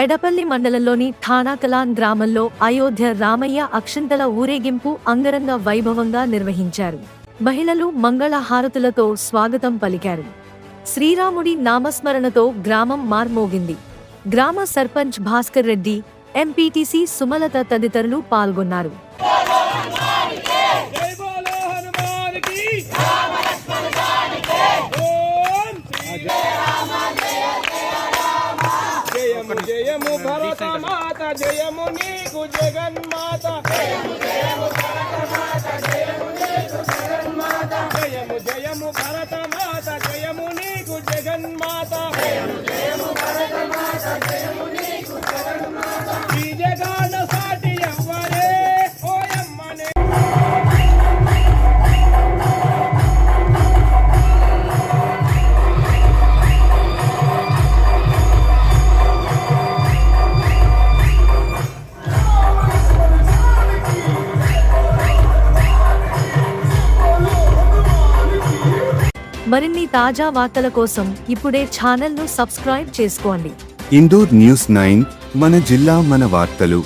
ఎడపల్లి మండలంలోని థానాకలాన్ గ్రామంలో అయోధ్య రామయ్య అక్షంతల ఊరేగింపు అంగరంగ వైభవంగా నిర్వహించారు. మహిళలు మంగళ హారతులతో స్వాగతం పలికారు. శ్రీరాముడి నామస్మరణతో గ్రామం మార్మోగింది. గ్రామ సర్పంచ్ భాస్కర్ రెడ్డి ఎంపీటీసీ సుమలత తదితరులు పాల్గొన్నారు. జయము భరత మాత జయము నీకు జగన్మాత. జయము జయము భరత మాత జయము నీకు జగన్మాత. జయము జయము భరత మాత జయము నీకు జగన్మాత. జయము జయము భరత మాత జయము నీకు జగన్మాత ఈ మరిన్ని తాజా వార్తల కోసం ఇప్పుడే ఛానల్ను సబ్స్క్రైబ్ చేసుకోండి. ఇందూర్ న్యూస్ నైన్ మన జిల్లా మన వార్తలు.